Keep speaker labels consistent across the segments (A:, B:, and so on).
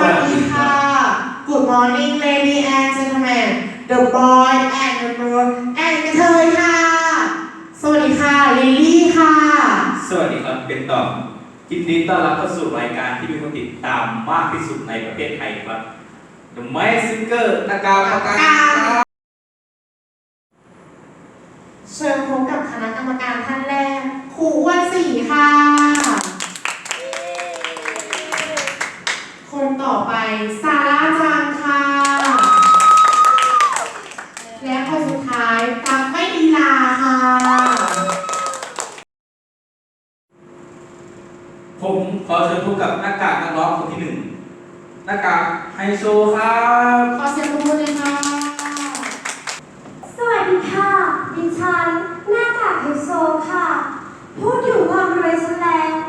A: วัสดีค่ะ Good morning lady and gentlemen the boy and the girl and กระเทยค่ะ สวัสดีค่ะลิลลี่ค่ะ
B: สวัสดีครับเป็นต่อยินดีต้อนรับเข้าสู่รายการที่มีคนติดตามมากที่สุดในประเทศไทยครับ The Mask Singer ตะกาประกานร
A: เชิญพบกับคณะกรรมการท่านแรกครูวันสี่ค่ะ ซาร่าจังค่ะ และคนสุดท้ายตางไม่ลีลาค่ะ
B: ผมขอเชิญพบกับนักกากนักร้องคนที่หนึ่งนักกากไฮโซครับ
A: ขอเสียงปรบมือเลยค่ะ
C: สวัสดีค่ะ ดิฉันหน้ากากไฮโซค่ะ พูดอยู่ความรวยฉันแล้ว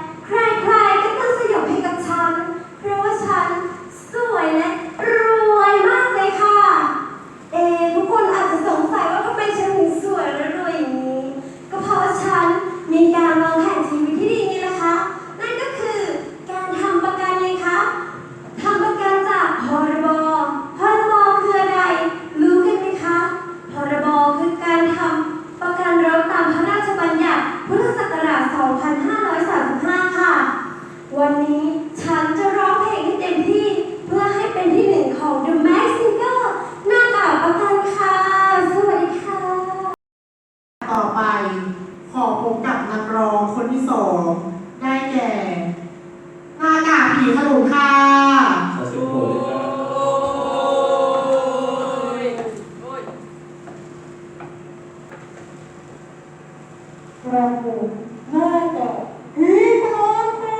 C: Bravo. Nada. อีกร
A: อบนึ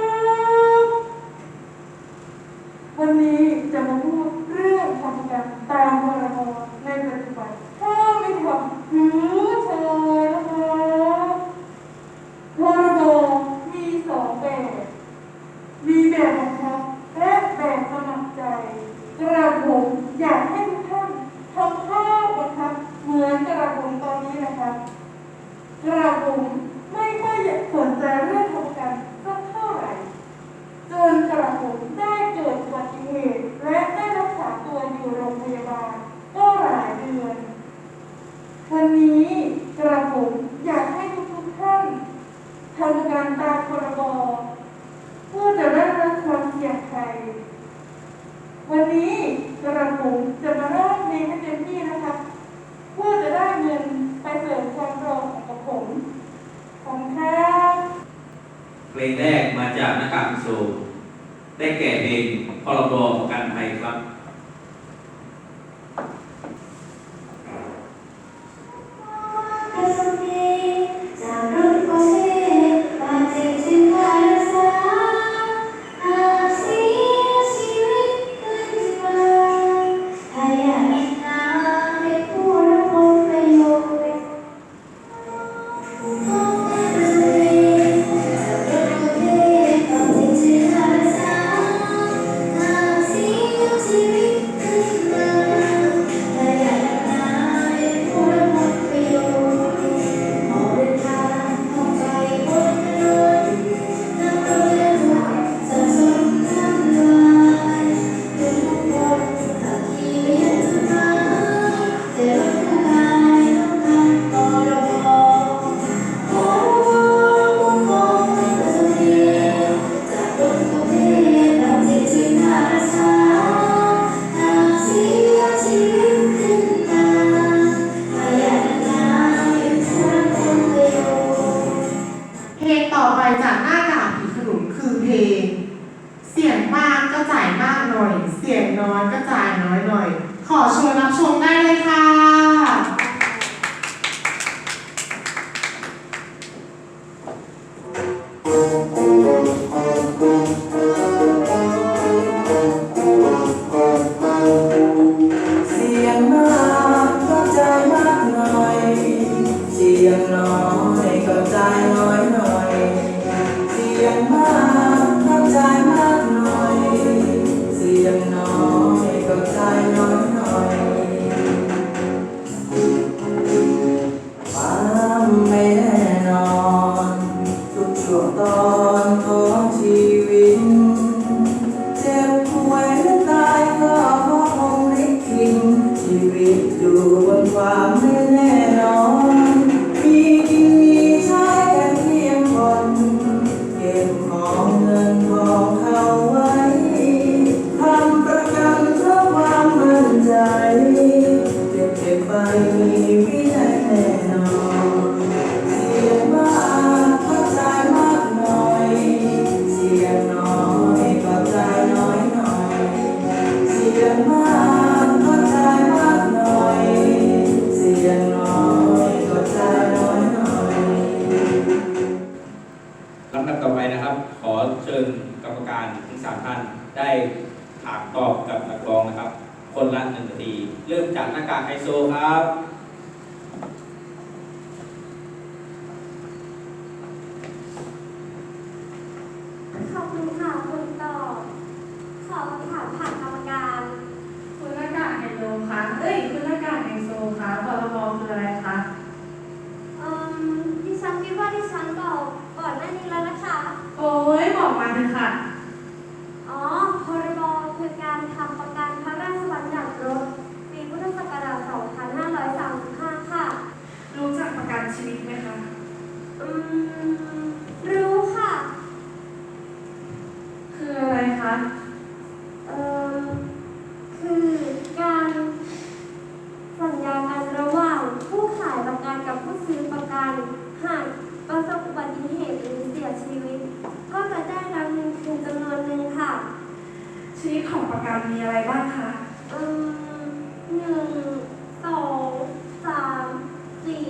D: วันนี้จะมาพูด รอกันไยครับ ขอ
C: ชวนรับชมได้เลย โซ
E: ครับ
C: ขอบคุณค่ะคุณต่อ ขอคำถามผ่านกรรมการ
F: คุณหน้ากากไฮโซคะเอ้ย คุณหน้ากากไฮโซคะพรบคืออะไรคะ
C: เอ่มดิฉันคิดว่าดิฉันบอกก่อนหน้านี้แล้วนะคะ
F: โอ้ยบอกมาเถอะค่ะ
C: อ๋อ พรบ คือการทำประกันพระราชบัญญัติรถ ปีพุทธศักราช 2535 ค่ะ
F: รู้จักป ระกันชีวิตไหมคะ
C: อืม รู้ค่ะ
F: คืออะไรคะ
C: เอ่อ คือการสัญญากันระหว่างผู้ขายประกันกับผู้ซื้อประกัน หากประสบอุบัติเหตุหรือเสียชีวิต ก็จะได้รับเงินคืนจำนวนหนึ่งค่ะ
F: ชีวิตของประกันมีอะไรบ้างคะ
C: อืมหนึ่งสองสามสี่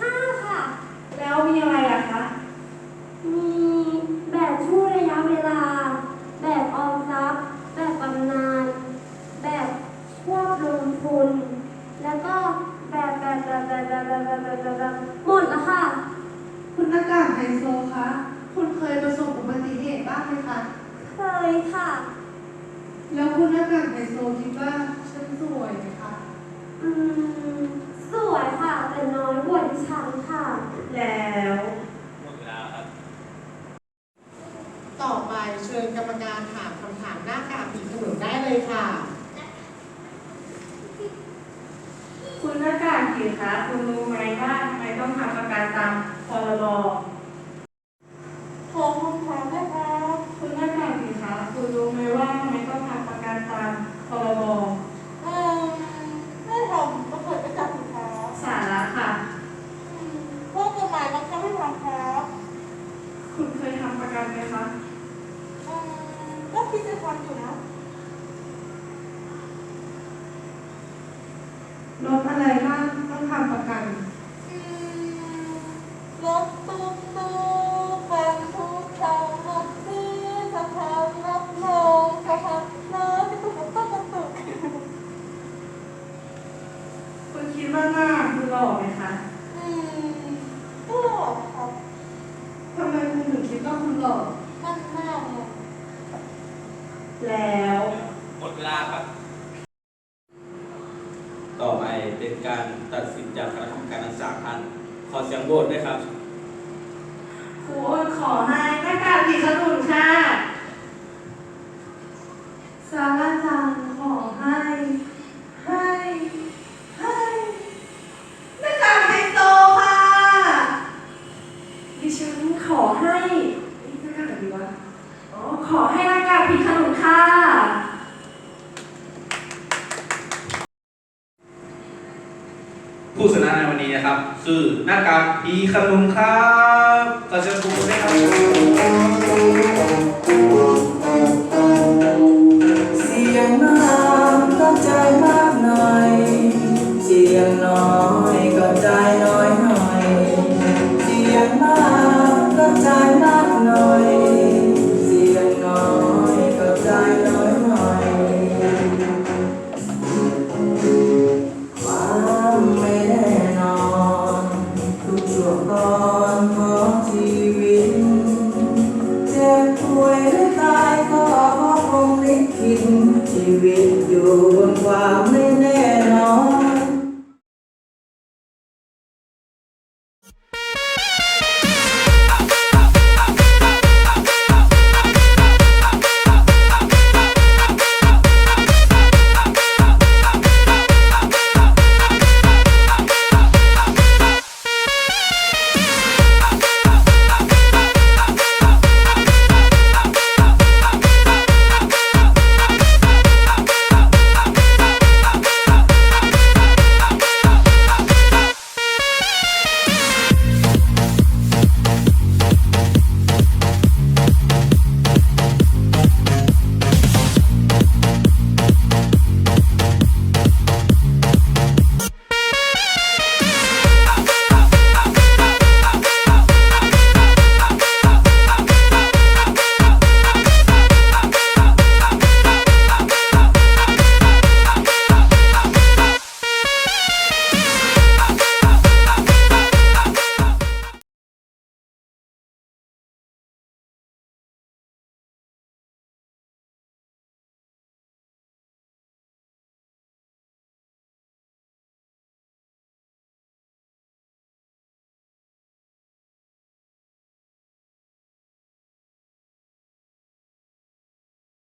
C: ห้าค่ะ
F: แล้วมีอะไรอะคะ
C: มีแบบช่วงระยะเวลา แบบออมทรัพย์ แบบบำนาญ แบบควบลงทุน แล้วก็แบบแบบแบบแบบแบบแบบแบบแบบแบบแบบหมดแล้วค่ะ
F: คุณหน้ากากไฮโซคะ คุณเคยประสบอุบัติเหตุบ้างไหมคะ
C: เคยค่ะ
F: แล้วคุณหน้ากากไฮโซคิดว่าฉันสวยไหมคะ
C: อืม สวยค่ะ แต่น้อยกว่าดิฉันค่ะ
F: แล้ว
E: หมดเวลาครับ
F: ต่อไปเชิญกรรมการถามคำถามหน้ากากผีขนุนได้เลยค่ะ คุณหน้ากากผีคะคุณรู้ไหมว่าทำไมต้องทำประกันตามพรบ
G: ขอคำถามได้ครับ
F: คุณหน้ากากผีคะ คุณรู้ไหมว่าทำไมต้องทำประกันตามพรบ
G: เอ่อไม่ทำก็เกิดประจักษ์สินค้า
F: สาระค่ะ
G: เพราะกฎหมาย บังคับให้ทำครับ
F: คุณเคยทำประกันไหมคะ
G: เอ่อก็คิดจะทำอยู่นะ
F: รถอะไรบ้างต้องทำประกัน
G: อืมรถตุ๊กตุ๊กบรรทุกทางรถที่สะพานรับรองสะพานน้ำที่ถูกต้นกระตุก
F: คุณคิดว่าหน้าคุณหล่อไหมคะ
G: อืมก็ครับ
F: ทำไมคุณถึงคิดว่าคุณหล่อ
G: นั่นมากเลย
F: แล้ว
E: หมดเวลาครับ ต่อไปเป็นการตัดสินจากคณะกรรมการทั้งสามท่าน ขอ เสียงโหวตด้วยครับ
F: ครูอ้นขอให้หน้ากากผีขนุนค่ะ สาราจังขอให้ ให้ ให้หน้ากากไฮโซค่ะ ดิฉันขอให้นี่หน้ากากอะไรดีวะ อ๋อ ขอให้หน้ากากผีขนุนค่ะ
E: ผู้ชนะในวันนี้นะครับ คือหน้ากากพีขนุนครับขอเชิญครูด้วยครับ
H: บนความไม่